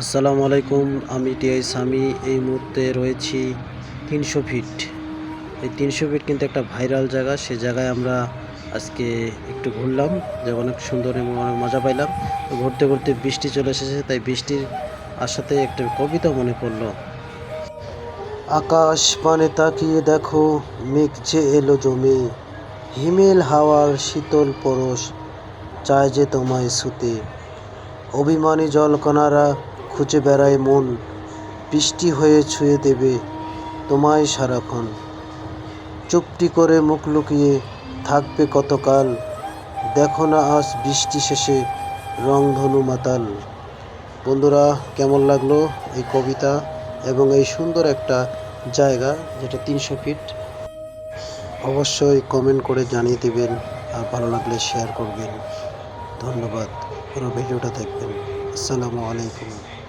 আসসালামু আলাইকুম, আমি টিআই সামি। এই মুহূর্তে রয়েছি তিনশো ফিট। এই তিনশো ফিট কিন্তু একটা ভাইরাল জায়গা। সে জায়গায় আমরা আজকে একটু ঘুরলাম, যে অনেক সুন্দর এবং অনেক মজা পাইলাম। ঘুরতে ঘুরতে বৃষ্টি চলে এসেছে, তাই বৃষ্টির আসাতে একটা কবিতা মনে পড়ল। আকাশ পানে তাকিয়ে দেখো, মেঘ যে এলো জমে। হিমেল হাওয়ার শীতল পরশ, চায় যে তোমায় সুতে অভিমানী জলকণারা খুঁজে বেড়ায় মন, বৃষ্টি হয়ে ছুঁয়ে দেবে তোমায় সারাক্ষণ। চুপটি করে মুখ লুকিয়ে থাকবে কতকাল, দেখো না আজ বৃষ্টি শেষে রংধনু মাতাল। বন্ধুরা, কেমন লাগল এই কবিতা এবং এই সুন্দর একটা জায়গা যেটা তিনশো ফিট? অবশ্যই কমেন্ট করে জানিয়ে দেবেন আর ভালো লাগলে শেয়ার করবেন। ধন্যবাদ। পুরো ভিডিওটা দেখবেন। আসসালামু আলাইকুম।